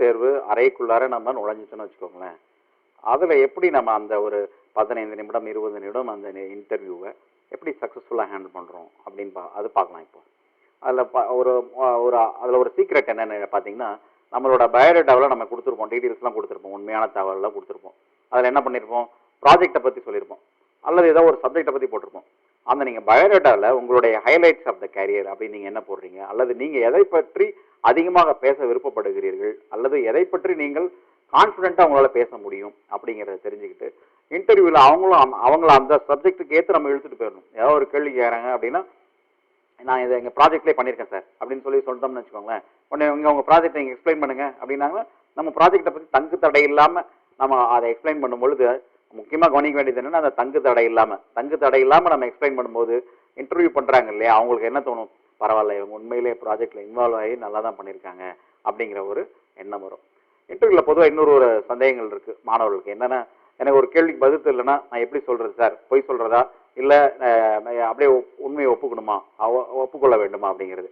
தேர்வு அறைக்குள்ளார நம்ம நுழைஞ்சிச்சோன்னு வச்சுக்கோங்களேன். அதில் எப்படி நம்ம அந்த ஒரு பதினைந்து நிமிடம் இருபது நிமிடம் அந்த இன்டர்வியூவை எப்படி சக்ஸஸ்ஃபுல்லாக ஹேண்டில் பண்ணுறோம் அப்படின்னு பா அது பார்க்கலாம் இப்போ. அதில் ப ஒரு ஒரு அதில் ஒரு சீக்ரெட் என்னென்னு பார்த்தீங்கன்னா நம்மளோட பயோடேட்டாவில் நம்ம கொடுத்துருப்போம். டீட்டெயில்ஸ்லாம் கொடுத்துருப்போம். உண்மையான தகவலெலாம் கொடுத்துருப்போம். அதில் என்ன பண்ணியிருப்போம் ப்ராஜெக்ட்டை பற்றி சொல்லியிருப்போம் அல்லது ஏதோ ஒரு சப்ஜெக்டை பற்றி போட்டிருப்போம். அந்த நீங்கள் பயோடேட்டாவில் உங்களுடைய ஹைலைட்ஸ் ஆஃப் த கேரியர் அப்படின்னு நீங்கள் என்ன போடுறீங்க? அல்லது நீங்கள் எதை பற்றி அதிகமாக பேச விருப்பப்படுகிறீர்கள் அல்லது எதை பற்றி நீங்கள் கான்ஃபிடென்ட்டாக உங்களால் பேச முடியும் அப்படிங்கிறத தெரிஞ்சுக்கிட்டு இன்டர்வியூவில் அவங்களும் அவங்கள அந்த சப்ஜெக்ட்டுக்கு ஏற்று நம்ம இழுத்துட்டு போயிடணும். ஏதோ ஒரு கேள்வி கேட்குறாங்க அப்படின்னா நான் இதை எங்கள் ப்ராஜெக்ட்லேயே பண்ணியிருக்கேன் சார் அப்படின்னு சொல்லி சொல்லிட்டோம்னு வச்சுக்கோங்களேன். உடனே இங்கே உங்கள் ப்ராஜெக்ட் நீங்கள் எக்ஸ்பிளைன் பண்ணுங்க அப்படின்னாங்க நம்ம ப்ராஜெக்ட்டை பற்றி தங்கு தடை இல்லாமல் நம்ம அதை எக்ஸ்பிளைன் பண்ணும்பொழுது முக்கியமாக கவனிக்க வேண்டியது என்னென்னா அந்த தங்கு தடை இல்லாமல் தங்கு தடை இல்லாமல் நம்ம எக்ஸ்பிளைன் பண்ணும்போது இன்டர்வியூ பண்ணுறாங்க இல்லையா அவங்களுக்கு என்ன தோணும்? பரவாயில்ல இவங்க உண்மையிலேயே ப்ராஜெக்ட்டில் இன்வால்வ் ஆகி நல்லா தான் பண்ணியிருக்காங்க அப்படிங்கிற ஒரு எண்ணம் வரும். இன்டர்வியூவில் பொதுவாக இன்னொரு ஒரு சந்தேகங்கள் இருக்குது மாணவர்களுக்கு. என்னென்னா எனக்கு ஒரு கேள்விக்கு பதில் இல்லைன்னா நான் எப்படி சொல்கிறது சார்? பொய் சொல்கிறதா இல்லை அப்படியே உண்மையை ஒப்புக்கணுமா? அவ- ஒப்புக்கொள்ள வேண்டுமா அப்படிங்கிறது.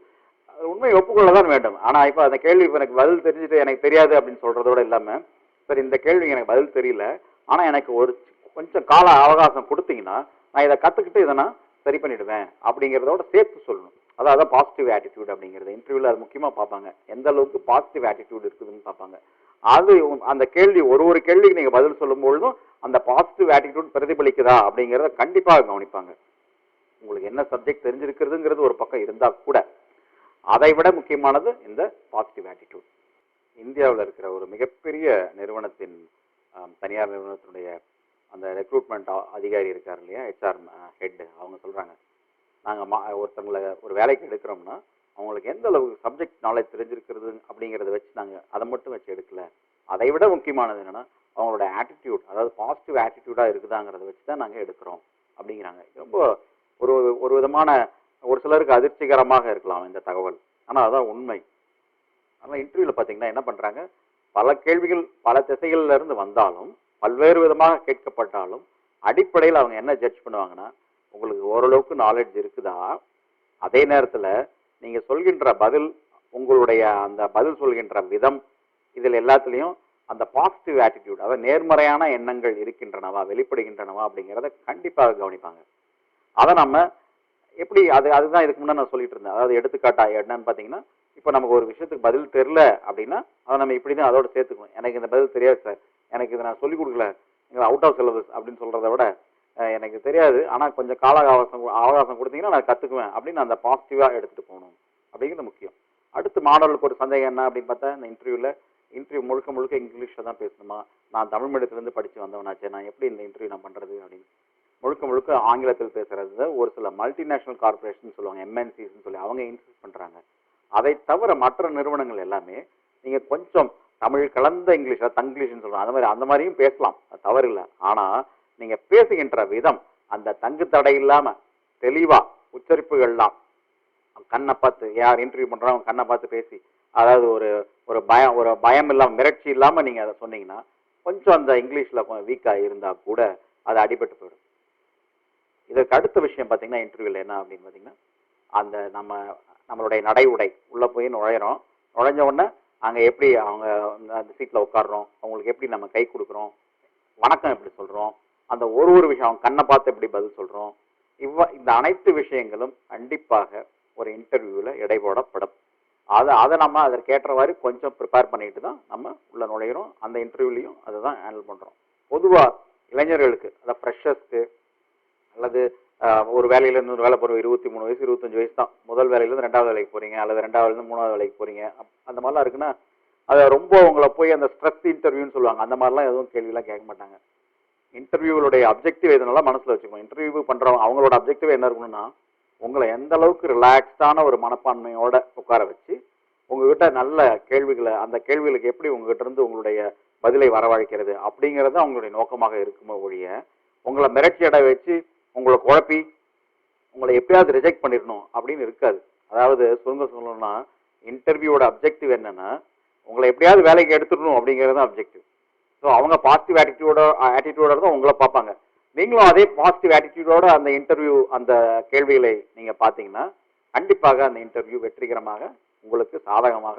உண்மையை ஒப்புக்கொள்ள தான் வேண்டும். ஆனால் இப்போ அந்த கேள்வி இப்போ எனக்கு பதில் தெரிஞ்சுட்டு எனக்கு தெரியாது அப்படின்னு சொல்கிறதோட இல்லாமல் சரி இந்த கேள்விக்கு எனக்கு பதில் தெரியல. ஆனால் எனக்கு ஒரு கொஞ்சம் கால அவகாசம் கொடுத்தீங்கன்னா நான் இதை கற்றுக்கிட்டு இதை நான் சரி பண்ணிடுவேன் அப்படிங்கிறதோட சேர்த்து சொல்லணும். அதாவது பாசிட்டிவ் ஆட்டிடியூட் அப்படிங்கிறது. இன்டர்வியூவில் அது முக்கியமாக பார்ப்பாங்க. எந்த அளவுக்கு பாசிட்டிவ் ஆட்டிடியூட் இருக்குதுன்னு பார்ப்பாங்க. அது அந்த கேள்வி ஒரு ஒரு கேள்விக்கு நீங்கள் பதில் சொல்லும்பொழுதும் அந்த பாசிட்டிவ் ஆட்டிடியூட் பிரதிபலிக்குதா அப்படிங்கிறத கண்டிப்பாக கவனிப்பாங்க. உங்களுக்கு என்ன சப்ஜெக்ட் தெரிஞ்சிருக்கிறதுங்கிறது ஒரு பக்கம் இருந்தால் கூட அதை விட முக்கியமானது இந்த பாசிட்டிவ் ஆட்டிடியூட் இந்தியாவில் இருக்கிற ஒரு மிகப்பெரிய நிறுவனத்தின் தனியார் நிறுவனத்தினுடைய அந்த ரெக்ரூட்மெண்ட் அதிகாரி இருக்கார் இல்லையா? ஹெச்ஆர் ஹெட் அவங்க சொல்கிறாங்க நாங்கள் மா ஒருத்தவங்களை ஒரு வேலைக்கு எடுக்கிறோம்னா அவங்களுக்கு எந்த அளவுக்கு சப்ஜெக்ட் நாலேஜ் தெரிஞ்சிருக்கிறது அப்படிங்கிறத வச்சு நாங்கள் அதை மட்டும் வச்சு எடுக்கல. அதை விட முக்கியமானது என்னென்னா அவங்களோட ஆட்டிடியூட் அதாவது பாசிட்டிவ் ஆட்டிடியூடாக இருக்குதாங்கிறத வச்சு தான் நாங்கள் எடுக்கிறோம் அப்படிங்கிறாங்க. ரொம்ப ஒரு ஒரு விதமான ஒரு சிலருக்கு அதிர்ச்சிகரமாக இருக்கலாம் இந்த தகவல். ஆனால் அதுதான் உண்மை. ஆனால் இன்டர்வியூவில் பார்த்தீங்கன்னா என்ன பண்ணுறாங்க பல கேள்விகள் பல திசைகள்ல இருந்து வந்தாலும் பல்வேறு விதமாக கேட்கப்பட்டாலும் அடிப்படையில் அவங்க என்ன ஜட்ஜ் பண்ணுவாங்கன்னா உங்களுக்கு ஓரளவுக்கு நாலேஜ் இருக்குதா? அதே நேரத்தில் நீங்கள் சொல்கின்ற பதில் உங்களுடைய அந்த பதில் சொல்கின்ற விதம் இதில் எல்லாத்துலேயும் அந்த பாசிட்டிவ் ஆட்டிடியூட் அதாவது நேர்மறையான எண்ணங்கள் இருக்கின்றனவா வெளிப்படுகின்றனவா அப்படிங்கிறத கண்டிப்பாக கவனிப்பாங்க. அதை நம்ம எப்படி அது அதுதான் இதுக்கு முன்னே நான் சொல்லிட்டு இருந்தேன். அதாவது எடுத்துக்காட்டா என்னன்னு பார்த்தீங்கன்னா இப்போ நமக்கு ஒரு விஷயத்துக்கு பதில் தெரில அப்படின்னா அதை நம்ம இப்படி தான் அதோட சேர்த்துக்கணும். எனக்கு இந்த பதில் தெரியாது சார். எனக்கு இதை நான் சொல்லிக் கொடுக்கல. அவுட் ஆஃப் சிலபஸ் அப்படின்னு சொல்கிறத விட எனக்கு தெரியாது. ஆனால் கொஞ்சம் கால அவகாசம் அவகாசம் கொடுத்தீங்கன்னா நான் கற்றுக்குவேன் அப்படின்னு அந்த பாசிட்டிவாக எடுத்துகிட்டு போகணும். அப்படிங்கிறது முக்கியம். அடுத்து மாணவர்களுக்கு ஒரு சந்தேகம் என்ன அப்படின்னு பார்த்தா இந்த இன்டர்வியூவில் இன்டர்வியூ முழுக்க முழுக்க இங்கிலீஷில் தான் பேசணுமா? நான் தமிழ் மீடியத்துலேருந்து படித்து வந்தவனாச்சே நான் எப்படி இந்த இன்டர்வியூ நான் பண்ணுறது அப்படின்னு. முழுக்க முழுக்க ஆங்கிலத்தில் பேசுகிறது ஒரு சில மல்டிநேஷ்னல் கார்பரேஷன் சொல்லுவாங்க எம்என்சிஸ்ன்னு சொல்லி அவங்க இன்சிஸ்ட் பண்ணுறாங்க அதை தவிர மற்ற நிறுவனங்கள் எல்லாமே நீங்கள் கொஞ்சம் தமிழ் கலந்த இங்கிலீஷ் அதாவது தங்கிலீஷ்னு சொல்கிறோம் அந்த மாதிரி அந்த மாதிரியும் பேசலாம். தவறு இல்லை ஆனால் நீங்கள் பேசுகின்ற விதம் அந்த தங்கு தடை இல்லாமல் தெளிவாக உச்சரிப்புகள்லாம் கண்ணை பார்த்து யார் இன்டர்வியூ பண்றாங்க கண்ணை பார்த்து பேசி அதாவது ஒரு ஒரு பயம் ஒரு பயம் இல்லாமல் மிரட்சி இல்லாமல் நீங்கள் அதை சொன்னீங்கன்னா கொஞ்சம் அந்த இங்கிலீஷில் கொஞ்சம் வீக்காக இருந்தால் கூட அது அடிபட்டு போயிடும். இதற்கு அடுத்த விஷயம் பார்த்தீங்கன்னா இன்டர்வியூவில் என்ன அப்படின்னு பார்த்தீங்கன்னா அந்த நம்ம நம்மளுடைய நடை உடை உள்ளே போய் நுழையிறோம். நுழைஞ்ச உடனே அங்கே எப்படி அவங்க அந்த சீட்டில் உட்காடுறோம் அவங்களுக்கு எப்படி நம்ம கை கொடுக்குறோம்? வணக்கம் எப்படி சொல்கிறோம் அந்த ஒரு ஒரு விஷயம் கண்ணை பார்த்து எப்படி பதில் சொல்கிறோம் இவ்வ இந்த அனைத்து விஷயங்களும் கண்டிப்பாக ஒரு இன்டர்வியூவில் இடைபோடப்படும். அதை அதை நம்ம அதற்கேற்றவாறு கொஞ்சம் ப்ரிப்பேர் பண்ணிட்டு தான் நம்ம உள்ள நுழையிறோம். அந்த இன்டர்வியூலையும் அதை தான் ஹேண்டில் பண்ணுறோம் பொதுவாக இளைஞர்களுக்கு அதாவது ஃப்ரெஷர்ஸ்க்கு அல்லது ஒரு வேலையிலேருந்து ஒரு வேலை போகிறோம் இருபத்தி மூணு வயசு இருபத்தஞ்சு வயசு தான். முதல் வேலையிலேருந்து ரெண்டாவது வேலைக்கு போகிறீங்க அல்லது ரெண்டாவதுலேருந்து மூணாவது வேலைக்கு போகிறீங்க அந்த மாதிரிலாம் இருக்குன்னா அதை ரொம்ப உங்களை போய் அந்த ஸ்ட்ரெஸ் இன்டர்வியூன்னு சொல்லுவாங்க. அந்த மாதிரிலாம் எதுவும் கேள்விலாம் கேட்க மாட்டாங்க. இன்டர்வியூகளுடைய அப்ஜெக்டிவ் எதுனால மனசில் வச்சுக்கணும். இன்டர்வியூ பண்ணுறவங்க அவங்களோட அப்ஜெக்டிவ் என்ன இருக்கணும்னா உங்களை எந்த அளவுக்கு ரிலாக்ஸ்டான ஒரு மனப்பான்மையோட உட்கார வச்சு உங்ககிட்ட நல்ல கேள்விகளை அந்த கேள்விகளுக்கு எப்படி உங்ககிட்ட இருந்து உங்களுடைய பதிலை வரவழைக்கிறது அப்படிங்கிறது அவங்களுடைய நோக்கமாக இருக்குமோ ஒழிய உங்களை மிரட்சி அடை வச்சு உங்களை குழப்பி உங்களை எப்படியாவது ரிஜெக்ட் பண்ணிடணும் அப்படின்னு இருக்காது. அதாவது சுருங்க சொல்லணும்னா இன்டர்வியூவோட அப்ஜெக்டிவ் என்னன்னா உங்களை எப்படியாவது வேலைக்கு எடுத்துடணும் அப்படிங்கிறது தான் அப்ஜெக்டிவ் ஸோ அவங்க பாசிட்டிவ் ஆட்டிடியூடோ ஆட்டிடியூடோட தான் உங்களை பார்ப்பாங்க. நீங்களும் அதே பாசிட்டிவ் ஆட்டிடியூடோட அந்த இன்டர்வியூ அந்த கேள்விகளை நீங்கள் பார்த்தீங்கன்னா கண்டிப்பாக அந்த இன்டர்வியூ வெற்றிகரமாக உங்களுக்கு சாதகமாக